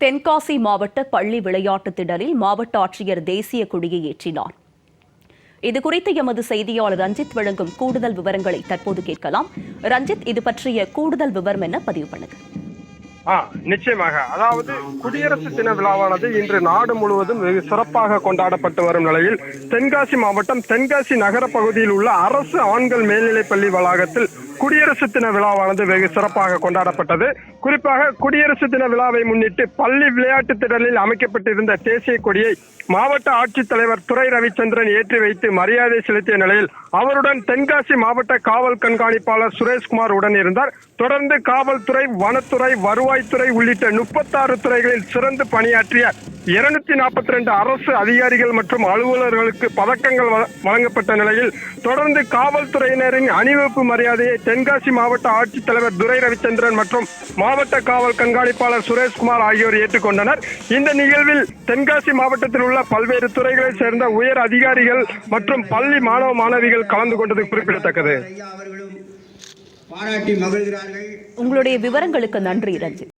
தென்காசி மாவட்ட பள்ளி விளையாட்டுத் திடலில் மாவட்ட ஆட்சியர் தேசிய கொடியை ஏற்றினார். இதுகுறித்து எமது செய்தியாளர் ரஞ்சித் வழங்கும் கூடுதல் விவரங்களை தற்போது கேட்கலாம். ரஞ்சித் இது பற்றிய கூடுதல் விவரம் என்ன? பதிவு பண்ணுங்க. நிச்சயமாக. அதாவது குடியரசு தின விழாவானது இன்று நாடு முழுவதும் வெகு சிறப்பாக கொண்டாடப்பட்டு வரும் நிலையில் தென்காசி மாவட்டம் தென்காசி நகர பகுதியில் உள்ள அரசு ஆண்கள் மேல்நிலைப் பள்ளி வளாகத்தில் குடியரசு தின விழாவானது வெகு சிறப்பாக கொண்டாடப்பட்டது. குறிப்பாக குடியரசு தின விழாவை முன்னிட்டு பள்ளி விளையாட்டு திடலில் அமைக்கப்பட்டிருந்த தேசிய கொடியை மாவட்ட ஆட்சித்தலைவர் துறை ரவிச்சந்திரன் ஏற்றி வைத்து மரியாதை செலுத்திய நிலையில் அவருடன் தென்காசி மாவட்ட காவல் கண்காணிப்பாளர் சுரேஷ்குமார் உடன் இருந்தார். தொடர்ந்து காவல்துறை வனத்துறை வருவாய்த்துறை உள்ளிட்ட முப்பத்தாறு துறைகளில் சிறந்து பணியாற்றிய இருநூத்தி நாற்பத்தி ரெண்டு அரசு அதிகாரிகள் மற்றும் அலுவலர்களுக்கு பதக்கங்கள் வழ- வழங்கப்பட்ட நிலையில் தொடர்ந்து காவல்துறையினரின் அணிவகுப்பு மரியாதையை தென்காசி மாவட்ட ஆட்சித்தலைவர் துரை ரவிச்சந்திரன் மற்றும் மாவட்ட காவல் கண்காணிப்பாளர் சுரேஷ்குமார் ஆகியோர் ஏற்றுக்கொண்டனர். இந்த நிகழ்வில் தென்காசி மாவட்டத்தில் உள்ள பல்வேறு துறைகளைச் சேர்ந்த உயர் அதிகாரிகள் மற்றும் பள்ளி மாணவ மாணவிகள் கலந்து கொண்டது குறிப்பிடத்தக்கது. ஐயா அவர்களும் பாராட்டி மகிழ்கிறார்கள். உங்களுடைய விவரங்களுக்கு நன்றி ரஞ்சித்.